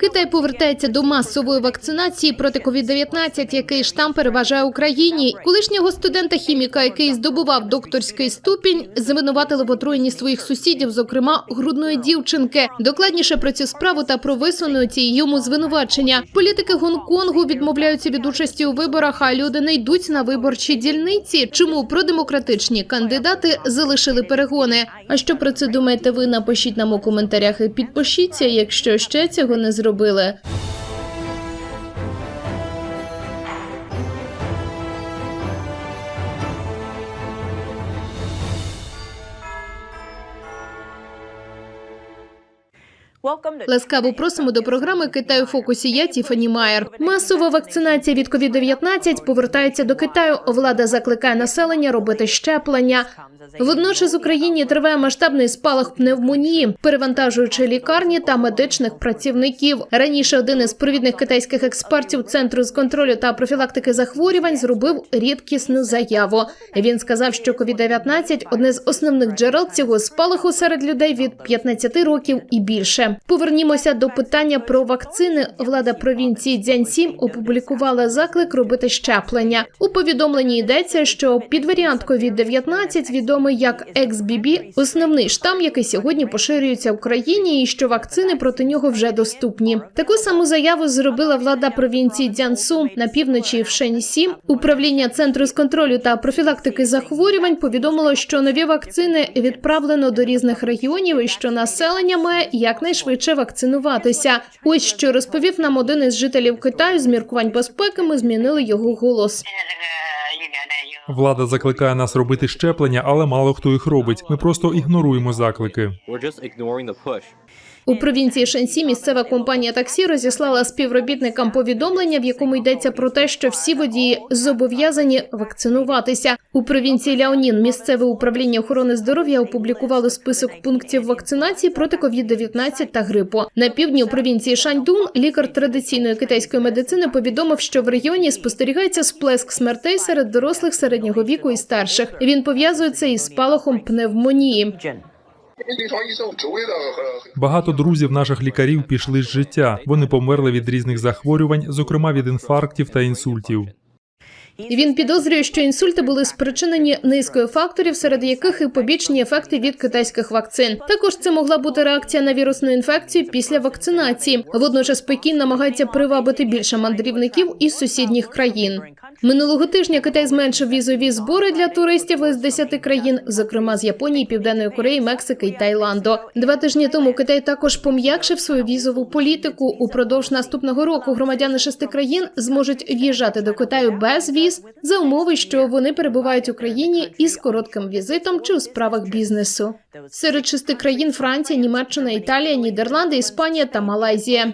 Китай повертається до масової вакцинації проти COVID-19, який штам переважає Україні. Колишнього студента хіміка, який здобував докторський ступінь, звинуватили в отруєнні своїх сусідів, зокрема грудної дівчинки. Докладніше про цю справу та про висунуті йому звинувачення. Політики Гонконгу відмовляються від участі у виборах, а люди не йдуть на виборчі дільниці. Чому продемократичні кандидати залишили перегони? А що про це думаєте ви? Напишіть нам у коментарях і підпишіться, якщо ще цього не зробили. Ласкаво просимо до програми Китаю фокусі. Я Тіфані Майер. Масова вакцинація від COVID-19 повертається до Китаю. Влада закликає населення робити щеплення. Водночас Україні триває масштабний спалах пневмонії, перевантажуючи лікарні та медичних працівників. Раніше один із провідних китайських експертів центру з контролю та профілактики захворювань зробив рідкісну заяву. Він сказав, що COVID-19 – одне з основних джерел цього спалаху серед людей від 15 років і більше. Повернімося до питання про вакцини. Влада провінції Дзянсі опублікувала заклик робити щеплення. У повідомленні йдеться, що підваріант COVID-19, відомий як XBB, основний штам, який сьогодні поширюється в країні, і що вакцини проти нього вже доступні. Таку саму заяву зробила влада провінції Дзянсу на півночі в Шеньсі. Управління центру з контролю та профілактики захворювань повідомило, що нові вакцини відправлено до різних регіонів і що населення має якнайшвидше швидше вакцинуватися. Ось що розповів нам один із жителів Китаю з міркувань безпеки. Ми змінили його голос. Влада закликає нас робити щеплення, але мало хто їх робить. Ми просто ігноруємо заклики. У провінції Шансі місцева компанія таксі розіслала співробітникам повідомлення, в якому йдеться про те, що всі водії зобов'язані вакцинуватися. У провінції Ляонін місцеве управління охорони здоров'я опублікувало список пунктів вакцинації проти COVID-19 та грипу. На півдні у провінції Шаньдун лікар традиційної китайської медицини повідомив, що в регіоні спостерігається сплеск смертей серед дорослих середнього віку і старших. Він пов'язує це із спалахом пневмонії. Багато друзів наших лікарів пішли з життя. Вони померли від різних захворювань, зокрема від інфарктів та інсультів. Він підозрює, що інсульти були спричинені низкою факторів, серед яких і побічні ефекти від китайських вакцин. Також це могла бути реакція на вірусну інфекцію після вакцинації. Водночас Пекін намагається привабити більше мандрівників із сусідніх країн. Минулого тижня Китай зменшив візові збори для туристів із 10 країн, зокрема з Японії, Південної Кореї, Мексики і Таїланду. Два тижні тому Китай також пом'якшив свою візову політику. Упродовж наступного року громадяни шести країн зможуть в'їжджати до Китаю без віз за умови, що вони перебувають в Україні із коротким візитом чи у справах бізнесу. Серед шести країн Франція, Німеччина, Італія, Нідерланди, Іспанія та Малайзія.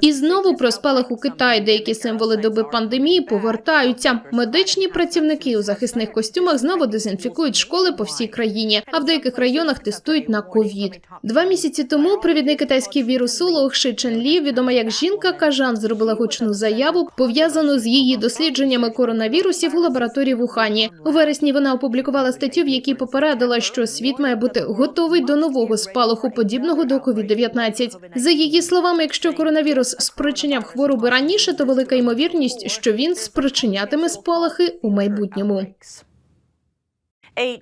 І знову про спалах у Китаї деякі символи доби пандемії повертаються. Медичні працівники у захисних костюмах знову дезінфікують школи по всій країні, а в деяких районах тестують на ковід. Два місяці тому провідний китайський вірусолог Ши Чен Лі, відома як жінка Кажан, зробила гучну заяву, пов'язану з її дослідженнями коронавірусів у лабораторії в Ухані. У вересні вона опублікувала статтю, в якій попередила, що світ має бути готовий до нового спалаху, подібного до COVID-19. За її словами, якщо коронавірус спричиняв хвороби раніше, то велика ймовірність, що він спричинятиме спалахи у майбутньому.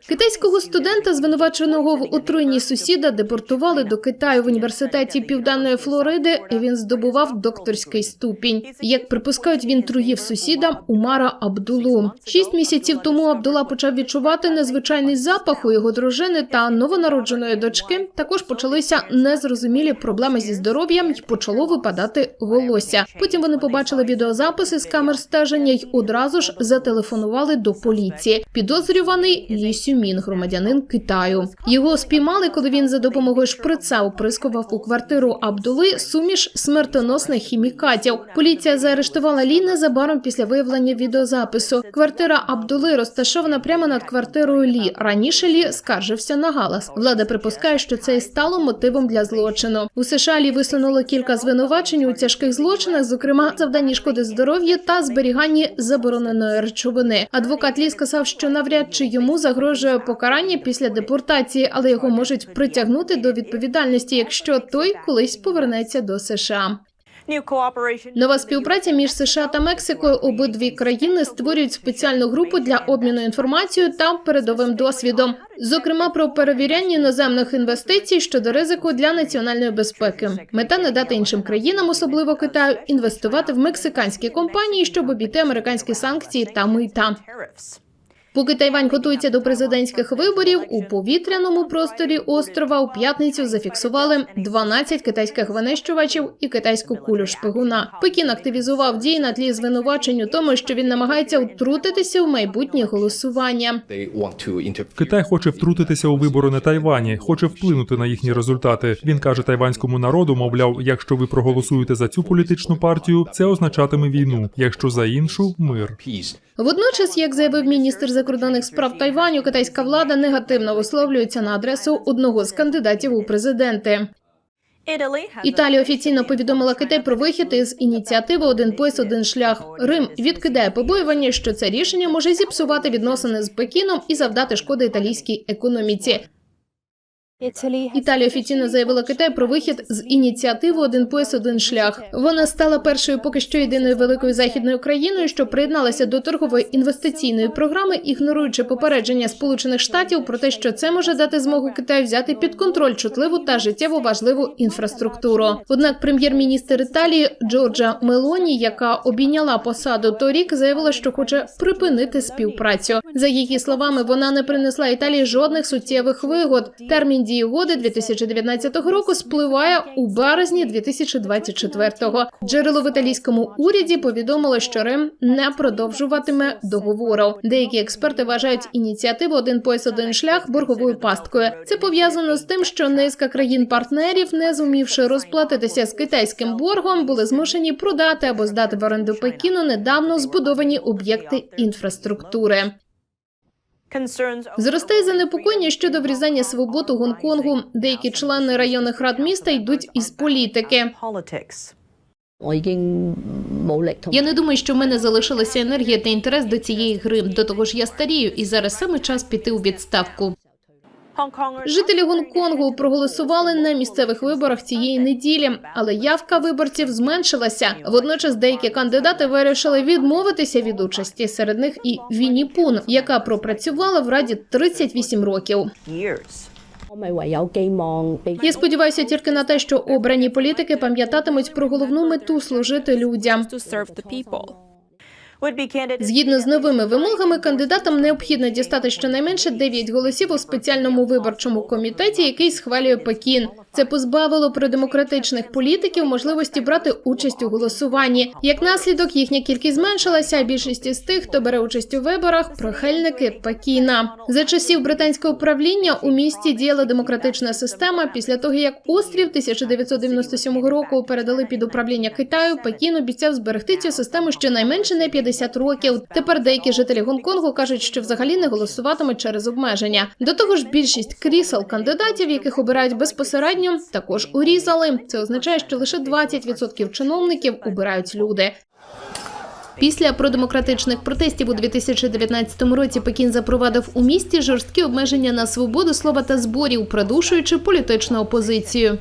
Китайського студента, звинуваченого в отруєнні сусіда, депортували до Китаю в університеті Південної Флориди. і Він здобував докторський ступінь. Як припускають, він труїв сусіда Умара Абдулу. Шість місяців тому Абдула почав відчувати незвичайний запах у його дружини та новонародженої дочки. Також почалися незрозумілі проблеми зі здоров'ям і почало випадати волосся. Потім вони побачили відеозаписи з камер стеження й одразу ж зателефонували до поліції. Підозрюваний Лі Сюмін, громадянин Китаю. Його спіймали, коли він за допомогою шприца оприскував у квартиру Абдули суміш смертоносних хімікатів. Поліція заарештувала Лі незабаром після виявлення відеозапису. Квартира Абдули розташована прямо над квартирою Лі. Раніше Лі скаржився на галас. Влада припускає, що це і стало мотивом для злочину. У США Лі висунуло кілька звинувачень у тяжких злочинах, зокрема завданні шкоди здоров'ю та зберіганні забороненої речовини. Адвокат Лі сказав, що навряд чи йому загрожує покарання після депортації, але його можуть притягнути до відповідальності, якщо той колись повернеться до США. Нова співпраця між США та Мексикою обидві країни створюють спеціальну групу для обміну інформацією та передовим досвідом, зокрема про перевіряння іноземних інвестицій щодо ризику для національної безпеки. Мета не дати іншим країнам, особливо Китаю, інвестувати в мексиканські компанії, щоб обійти американські санкції та мита. Поки Тайвань готується до президентських виборів, у повітряному просторі острова у п'ятницю зафіксували 12 китайських винищувачів і китайську кулю шпигуна. Пекін активізував дії на тлі звинувачень у тому, що він намагається втрутитися в майбутнє голосування. Китай хоче втрутитися у вибори на Тайвані, хоче вплинути на їхні результати. Він каже тайванському народу, мовляв, якщо ви проголосуєте за цю політичну партію, це означатиме війну. Якщо за іншу мир. Водночас, як заявив міністр закордонних справ Тайваню, китайська влада негативно висловлюється на адресу одного з кандидатів у президенти. Італія офіційно повідомила Китай про вихід із ініціативи Один пояс, один шлях. Рим відкидає побоювання, що це рішення може зіпсувати відносини з Пекіном і завдати шкоди італійській економіці. Італія офіційно заявила Китай про вихід з ініціативи Один пояс, один шлях. Вона стала першою поки що єдиною великою західною країною, що приєдналася до торгової інвестиційної програми, ігноруючи попередження Сполучених Штатів про те, що це може дати змогу Китаю взяти під контроль чутливу та життєво важливу інфраструктуру. Однак, прем'єр-міністр Італії Джорджа Мелоні, яка обійняла посаду торік, заявила, що хоче припинити співпрацю. За її словами, вона не принесла Італії жодних суттєвих вигод. Термін дії угоди 2019 року спливає у березні 2024-го. Джерело в італійському уряді повідомило, що Рим не продовжуватиме договору. Деякі експерти вважають ініціативу Один пояс, один шлях борговою пасткою. Це пов'язано з тим, що низка країн-партнерів, не зумівши розплатитися з китайським боргом, були змушені продати або здати в оренду Пекіну недавно збудовані об'єкти інфраструктури. Зростає занепокоєння щодо врізання свобод у Гонконгу. Деякі члени районних рад міста йдуть із політики. Я не думаю, що в мене залишилася енергія та інтерес до цієї гри. До того ж, я старію, і зараз саме час піти у відставку. Жителі Гонконгу проголосували на місцевих виборах цієї неділі, але явка виборців зменшилася. Водночас деякі кандидати вирішили відмовитися від участі. Серед них і Віні Пун, яка пропрацювала в раді 38 років. Я сподіваюся тільки на те, що обрані політики пам'ятатимуть про головну мету служити людям. Згідно з новими вимогами, кандидатам необхідно дістати щонайменше 9 голосів у спеціальному виборчому комітеті, який схвалює Пекін. Це позбавило продемократичних політиків можливості брати участь у голосуванні. Як наслідок, їхня кількість зменшилася. а Більшість із тих, хто бере участь у виборах, прихильники Пекіна. За часів британського правління у місті діяла демократична система. Після того як острів 1997 року передали під управління Китаю, Пекін обіцяв зберегти цю систему щонайменше на 50 років. Тепер деякі жителі Гонконгу кажуть, що взагалі не голосуватимуть через обмеження. До того ж, більшість крісел кандидатів, яких обирають безпосередньо, також урізали. Це означає, що лише 20% чиновників обирають люди. Після продемократичних протестів у 2019 році Пекін запровадив у місті жорсткі обмеження на свободу слова та зборів, придушуючи політичну опозицію.